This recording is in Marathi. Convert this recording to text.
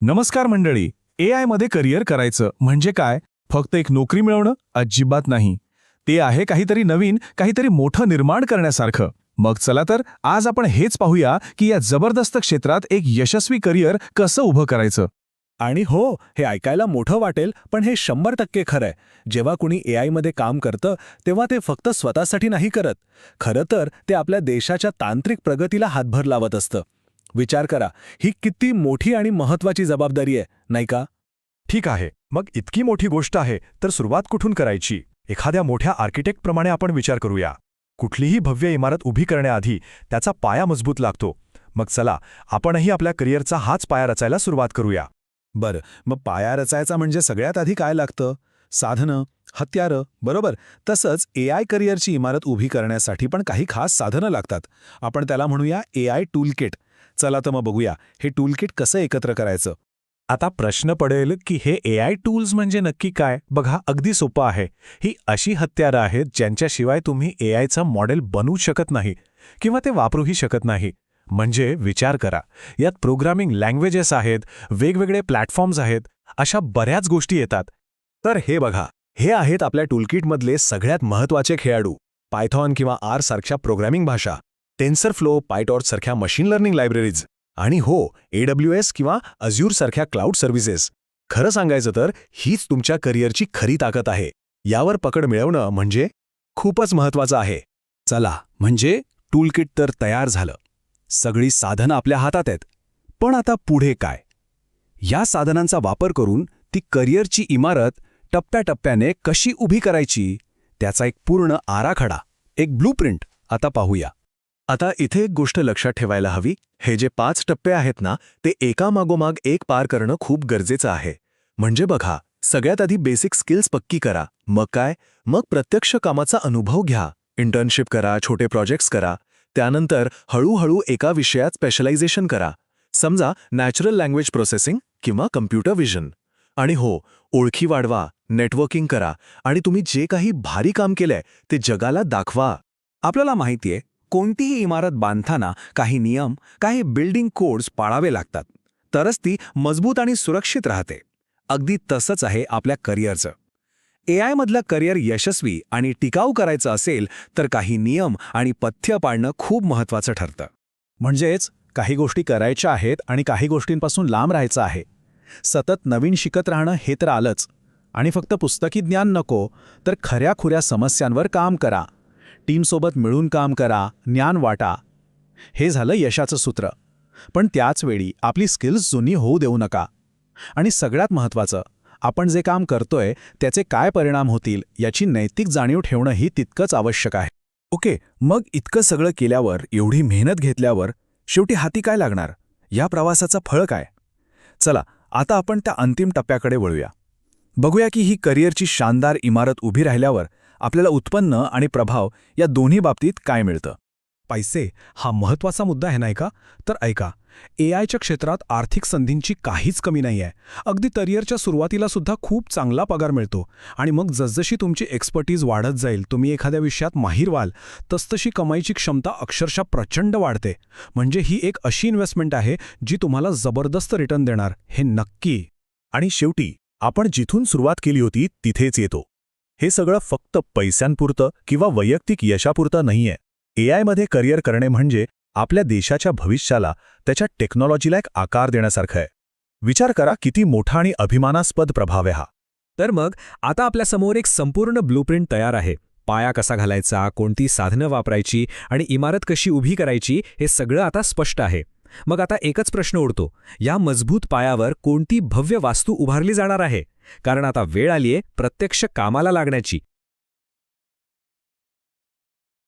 नमस्कार मंडळी ए मध्ये करिअर करायचं म्हणजे काय? फक्त एक नोकरी मिळवणं अजिबात नाही. ते आहे काहीतरी नवीन काहीतरी मोठं निर्माण करण्यासारखं. मग चला तर आज आपण हेच पाहूया की या जबरदस्त क्षेत्रात एक यशस्वी करिअर कसं उभं करायचं. आणि हो हे ऐकायला मोठं वाटेल पण हे शंभर टक्के खरंय. जेव्हा कुणी ए आयमध्ये काम करतं तेव्हा ते फक्त स्वतःसाठी नाही करत. खरं तर ते आपल्या देशाच्या तांत्रिक प्रगतीला हातभर लावत असतं. विचार करा ही किती मोठी आणि महत्वाची जबाबदारी आहे नाही का? ठीक आहे मग इतकी मोठी गोष्ट आहे तर सुरुवात कुठून करायची? एखाद्या मोठ्या आर्किटेक्टप्रमाणे आपण विचार करूया. कुठलीही भव्य इमारत उभी करण्याआधी त्याचा पाया मजबूत लागतो. मग चला आपणही आपल्या करिअरचा हाच पाया रचायला सुरुवात करूया. बरं मग पाया रचायचा म्हणजे सगळ्यात आधी काय लागतं? साधनं हत्यारं बरोबर? तसंच ए आय करिअरची इमारत उभी करण्यासाठी पण काही खास साधनं लागतात. आपण त्याला म्हणूया ए आय टूलकिट चला तर मग बघूया. हे टूलकिट कसं एकत्र करायचं? आता प्रश्न पडेल की हे ए आय टूल्स म्हणजे नक्की काय? बघा अगदी सोपं आहे. ही अशी हत्यारं आहेत ज्यांच्याशिवाय तुम्ही ए आयचं मॉडेल बनवू शकत नाही किंवा ते वापरूही शकत नाही. म्हणजे विचार करा. यात प्रोग्रामिंग लँग्वेजेस आहेत वेगवेगळे प्लॅटफॉर्म्स आहेत अशा बऱ्याच गोष्टी येतात. तर हे बघा. हे आहेत आपल्या टूलकिटमधले सगळ्यात महत्त्वाचे खेळाडू. पायथॉन किंवा आर सारख्या प्रोग्रामिंग भाषा. टेन्सर फ्लो पायटॉर्च सारख्या मशीन लर्निंग लायब्ररीज आणि हो एडब्ल्यू एस किंवा अज्यूर सारख्या क्लाउड सर्व्हिसेस. खरं सांगायचं तर हीच तुमच्या करिअरची खरी ताकद आहे. यावर पकड मिळवणं म्हणजे खूपच महत्वाचं आहे. चला म्हणजे टूलकिट तर तयार झालं. सगळी साधनं आपल्या हातात आहेत. पण आता पुढे काय? या साधनांचा वापर करून ती करिअरची इमारत टप्प्याटप्प्याने कशी उभी करायची? त्याचा एक पूर्ण आराखडा एक ब्लूप्रिंट आता पाहूया. आता इथे एक गोष्ट लक्षात ठेवायला हवी. हे जे पाच टप्पे आहेत ना ते एकामागोमाग एक पार करणं खूप गरजेचं आहे. म्हणजे बघा सगळ्यात आधी बेसिक स्किल्स पक्की करा. मग काय? मग प्रत्यक्ष कामाचा अनुभव घ्या. इंटर्नशिप करा छोटे प्रोजेक्ट्स करा. त्यानंतर हळूहळू एका विषयात स्पेशलायझेशन करा. समजा नॅचरल लँग्वेज प्रोसेसिंग किंवा कम्प्युटर विजन आणि हो ओळखी वाढवा नेटवर्किंग करा. आणि तुम्ही जे काही भारी काम केलंय ते जगाला दाखवा. आपल्याला माहितीये कोणतीही इमारत बांधताना काही नियम काही बिल्डिंग कोड्स पाळावे लागतात. तरच ती मजबूत आणि सुरक्षित राहते. अगदी तसंच आहे आपल्या करिअरचं ए आयमधलं करिअर यशस्वी आणि टिकाऊ करायचं असेल तर काही नियम आणि पथ्य पाळणं खूप महत्वाचं ठरतं. म्हणजेच काही गोष्टी करायच्या आहेत आणि काही गोष्टींपासून लांब राहायचं आहे. सतत नवीन शिकत राहणं हे तर आलंच. आणि फक्त पुस्तकी ज्ञान नको तर खऱ्या खुऱ्या समस्यांवर काम करा. टीमसोबत मिळून काम करा ज्ञान वाटा. हे झालं यशाचं सूत्र. पण त्याचवेळी आपली स्किल्स जुनी होऊ देऊ नका. आणि सगळ्यात महत्त्वाचं आपण जे काम करतोय त्याचे काय परिणाम होतील याची नैतिक जाणीव ठेवणंही तितकंच आवश्यक आहे. ओके मग इतकं सगळं केल्यावर एवढी मेहनत घेतल्यावर शेवटी हाती काय लागणार? या प्रवासाचं फळ काय? चला आता आपण त्या अंतिम टप्प्याकडे वळूया. बघूया की ही करिअरची शानदार इमारत उभी राहिल्यावर आपल्याला उत्पन्न आणि प्रभाव या दोन्ही बाबतीत काय मिळतं? पैसे हा महत्त्वाचा मुद्दा आहे नाही का? तर ऐका ए आयच्या क्षेत्रात आर्थिक संधींची काहीच कमी नाही आहे. अगदी करिअरच्या सुरुवातीला सुद्धा खूप चांगला पगार मिळतो. आणि मग जसजशी तुमची एक्सपर्टीज वाढत जाईल तुम्ही एखाद्या विषयात माहीर व्हाल तसतशी कमाईची क्षमता अक्षरशः प्रचंड वाढते. म्हणजे ही एक अशी इन्व्हेस्टमेंट आहे जी तुम्हाला जबरदस्त रिटर्न देणार. हे नक्की. आणि शेवटी आपण जिथून सुरुवात केली होती तिथेच येतो. हे सगळं फक्त पैशांपुरतं किंवा वैयक्तिक यशापुरतं नाहीये. एआयमध्ये करिअर करणे म्हणजे आपल्या देशाच्या भविष्याला त्याच्या टेक्नॉलॉजीला एक आकार देण्यासारखं आहे. विचार करा किती मोठा आणि अभिमानास्पद प्रभाव आहे हा. तर मग आता आपल्यासमोर एक संपूर्ण ब्लूप्रिंट तयार आहे. पाया कसा घालायचा कोणती साधनं वापरायची आणि इमारत कशी उभी करायची हे सगळं आता स्पष्ट आहे. मग आता एकच प्रश्न उडतो. या मजबूत पायावर कोणती भव्य वास्तू उभारली जाणार आहे? कारण आता वेळ आलीये प्रत्यक्ष कामाला लागण्याची.